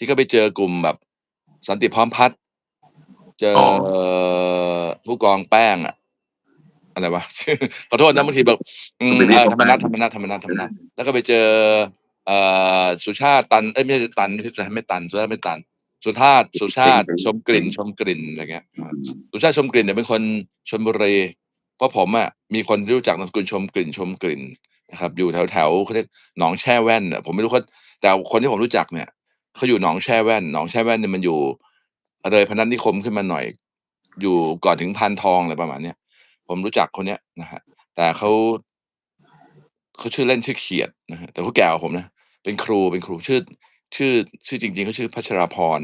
ที่ก็ไปเจอกลุ่มแบบสันติพร้อมพัฒน์เจออ๋อผู้กองแป้งอะอะไรวะชื่อขอโทษนะบางทีแบบอืคุมณไปเอเรียกอเขาธรรมนัสแป้งธรรมนัสธรรมนัสธรรมนัสเออแล้วก็ไปเจอ เอ่อสุชาติตันเอ๊ยไม่ใช่ตันไม่ใช่ไม่ตันสุชาติไม่ตัน สุธาตสุชาติเป็นชมกลิ่นเป็นชมกลิ่นอะไรเงี้ยอืครับมสุชาติชมกลิ่นเนี่ยเป็นคนชลบุรีเพราะผมอะมีคนที่รู้จักนามสกุลชมกลิ่นชมกลิ่นนะครับ อยู่แถวๆเขาเรียกหนองแช่แว่นอะผมไม่รู้เขาแต่คนที่ผมรู้จักเนี่ย เขาอยู่หนองแช่แว่น หนองแช่แว่นเนี่ยมันอยู่เลยพนัสนิคมขึ้นมาหน่อย อยู่ก่อนถึงพานทองอะไรประมาณเนี้ยผมรู้จักคนเนี้ยนะครับแต่เขาเขาชื่อเล่นชื่อเขียดนะครับแต่เขาแก่กว่าผมนะเป็นครูเป็นครูชื่อ ชื่อ ชื่อจริงๆเขาชื่อพัชราพร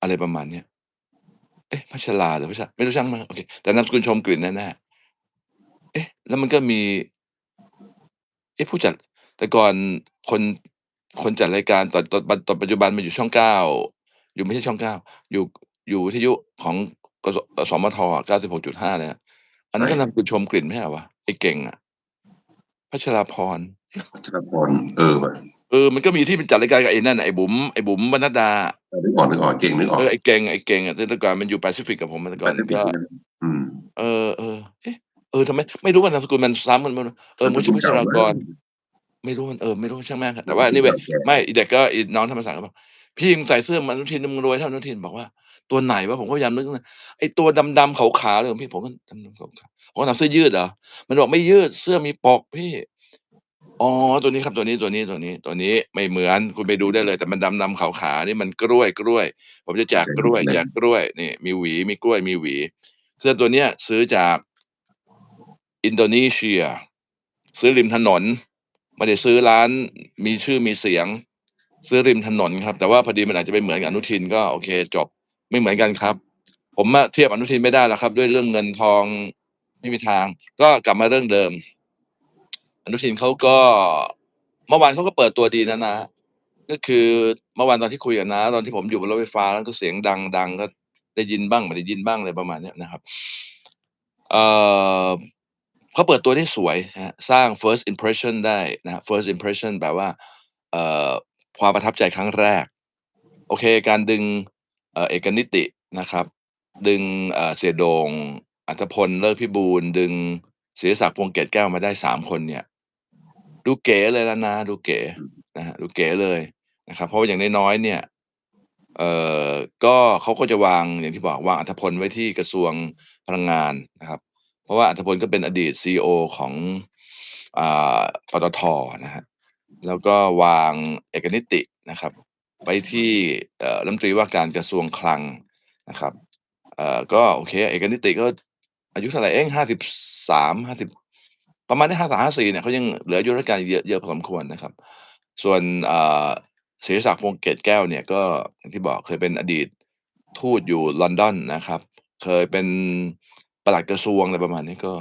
อะไรประมาณเนี้ยเอ๊ะพัชราหรือพัชไม่รู้ช่างมันโอเคแต่นามสกุลชมกลิ่นแน่ๆเอ๊ะ แล้วมันก็มี เอ๊ะผู้จัดแต่ก่อนคน คนจัดรายการตอนตอนปัจตอนปัจจุบันมาอยู่ช่อง9อยู่ไม่ใช่ช่อง9อยู่อยู่วิทยุของกสอสมท.อะ96.5เนี่ยอันนั้นก็นามสกุลชมกลิ่นไม่ใช่เหรอวะ?ไอ้เก่งอะพัชราพรพัชรพรเออว่ะเออมันก็มีที่มันจัดรายการกับไอ้นั่นน่ะไอ้บุ๋มไอ้บุ๋มปนัดดาอะเออนึกออกนึกออกเก่งนึกออเอกอไอ้เก่งไอ้เก่งอะแต่แต่ก่อนมันอยู่แปซิฟิกกับผมอะแต่ก่แปอนซิฟิก็กใช่ไหม?อืมเออๆเอ๊ะเออทำไมไม่รู้ว่านามสกุลมันซ้ำกันเปล่านะเออนามมันสชื่กุอลพัชเก่ารามั้กงร ไม่รู้มันเออไม่รู้ช่างแม่งเถอะนาแต่มว่าสกุล anyway เก่าแก่ไม่ไอ้เด็กก็ไอ้น้องธรรมศาสตร์ก็บอก"พี่มึงใส่เสื้อเหมือนอนุทินมึงรวยเท่าอนุทิน"บอกว่า"ตัวไหนวะ?"ผมก็พยายามนึกนะไอ้ตัวดำๆขาวๆเลยของพี่ผมก็ดำๆขาวๆผมก็ถาม"เสื้อยืดเหรอ?"มันบอก"ไม่ยืดเสื้อมีปกพี่"อ๋อตัวนี้ครับตัวนี้ตัวนี้ตัวนี้ตัวนี้ไม่เหมือนคุณไปดูได้เลย แต่มันดำๆขาวๆนี่มันกล้วยๆผมจะแจเข้ากใจกล้วยเข้าใจแจกกล้วยนี่มีหวีมีกล้วยมีหวี เสื้อตัวเนี้ย ซื้อจากอินโดนีเซีย ซื้อริมถนน ไม่ได้ซื้อร้านมีชื่อมีเสียง ซื้อริมถนนครับ แต่ว่าพอดีมันอาจจะไปเหมือนกับอนุทินก็โอเคจบไม่เหมือนกันครับ ผมอะเทียบอนุทินไม่ได้หรอกครับ ด้วยเรื่องเงินทองไม่มีทาง ก็กลับมาเรื่องเดิม อนุทินเขาก็เมื่อวานเขาก็เปิดตัวดีนะน้าก็คือเมื่อวานตอนที่คุยกับน้าตอนที่ผมอยู่บนรถไฟฟ้าแล้วก็เสียงดังๆก็ได้ยินบ้างไม่ได้ยินบ้างอะไรประมาณเนี้ยนะครับ เอ่อ เขาเปิดตัวได้สวยนะสร้าง first impression ได้นะ first impression แปลว่าเอ่อความประทับใจครั้งแรก โอเค การดึงเอ่อเอกนิตินะครับ ดึงเอ่อเสียโดง อัธพลเลิศพิบูลดึงศิริศักดิ์วงเกตแก้วมาได้3คนเนี่ย ดูเก๋เลยนะน้าดูเก๋นะครับดูเก๋เลยนะครับ เพราะว่าอย่างน้อยๆเนี่ยเอ่อก็เขาก็จะวางอย่างที่บอกวางอัธพลไว้ที่กระทรวงพลังงานนะครับ เพราะว่าอัธพลก็เป็นอดีต CEO ของอ่าปตท.นะครับแล้วก็วางเอกนิตินะครับไว้ที่รัฐมนตรีว่าการกระทรวงคลังนะครับก็โอเค เอกนิติก็อายุเท่าไหร่เอง53 50ประมาณนี้53-54เนี่ยเขายังเหลืออายุราชการเยอะเยอะพอสมควรนะครับ ส่วนศิริศักดิ์วงเกตแก้วเนี่ยก็อย่างที่บอกเคยเป็นอดีตทูตอยู่ลอนดอนนะครับ เคยเป็น ปลัดกระทรวงอะไรประมาณนี้ก็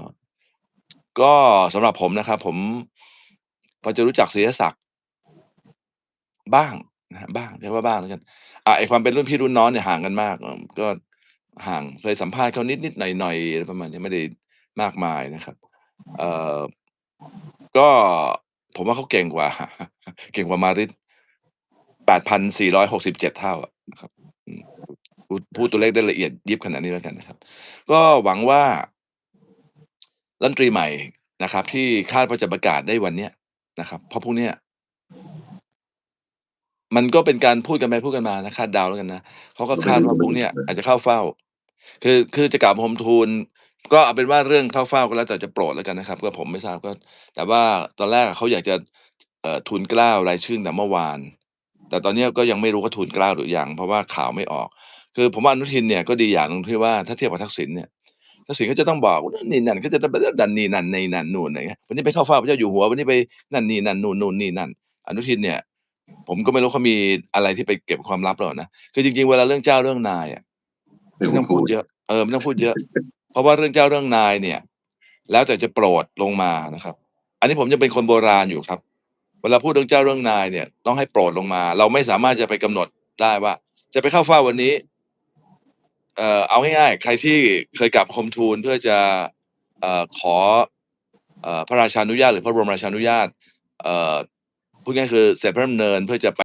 ก็สำหรับผมนะครับ ผมพอจะรู้จักศิริศักดิ์บ้างนะบ้างเรียกว่าบ้างแล้วกันอ่าไอความเป็นรุ่นพี่รุ่นน้องเนี่ยห่างกันมาก ก็ห่างเคยสัมภาษณ์เขานิดๆหน่อยๆอะไรประมาณนี้ไม่ได้มากมายนะครับ เอ่อก็ผมว่าเขาเก่งกว่า เก่งกว่ามาริส8,467เท่าอะนะครับอืม พูดพูดตัวเลขได้ละเอียดยิบขนาดนี้แล้วกันนะครับ ก็หวังว่ารัฐมนตรีใหม่นะครับ ที่คาดว่าจะประกาศได้วันเนี้ยนะครับ เพราะพรุ่งเนี้ยมันก็เป็นการพูดกันไปพูดกันมานะคาดเดาแล้วกันนะเขาก็ก็คไม่าดรู้ว่าก็พไม่รุ่งรู้เนี้ยเอออาจจะเข้าเฝ้า คือคือจะกราบบังคมทูลก็เอาเป็นว่าเรื่องเข้าเฝ้าก็แล้วแต่จะโปรดแล้วกันนะครับ ก็ผมไม่ทราบก็ แต่ว่าตอนแรกอะเขาอยากจะเอ่อทูลเกล้ารายชื่อตั้งแต่เมื่อวาน แต่ตอนเนี้ยก็ยังไม่รู้ว่าทูลเกล้าหรือยังเพราะว่าข่าวไม่ออก คือผมว่าอนุทินเนี่ยก็ดีอย่างหนึ่งที่ว่าถ้าเทียบกับทักษิณเนี่ยทักษิณก็จะต้องบอกนู่นนี่นั่นก็จะนั่นนี่นั่นนี่นั่นนู่นอะไรเงี้ยวันนี้ไปเข้าเฝ้าพระเจ้าอยู่หัววันนี้ไปนั่นนี่นั่นนู่นนู่นนี่นั่น อนุทินเนี่ย ผมก็ไม่รู้เขามีอะไรที่ไปเก็บความลับหรอเปล่านะคือจริง ๆ เวลาเรื่องเจ้าเรื่องนายอะไม่ต้องพูดเยอะเออไม่ต้องพูดเยอะ เพราะว่าเรื่องเจ้าเรื่องนายเนี่ย แล้วแต่จะโปรดลงมานะครับ อันนี้ผมยังเป็นคนโบราณอยู่ครับ เวลาพูดเรื่องเจ้าเรื่องนายเนี่ย ต้องให้โปรดลงมา เราไม่สามารถจะไปกำหนดได้ว่า จะไปเข้าเฝ้าวันนี้ เอ่อเอาง่ายๆ ใครที่เคยกลับคมทูลเพื่อจะเอ่อขอเอ่อพระราชานุญาตหรือพระบรมราชานุญาตเอ่อพูดง่ายคือเสร็จพระดำเนินเพื่อจะไป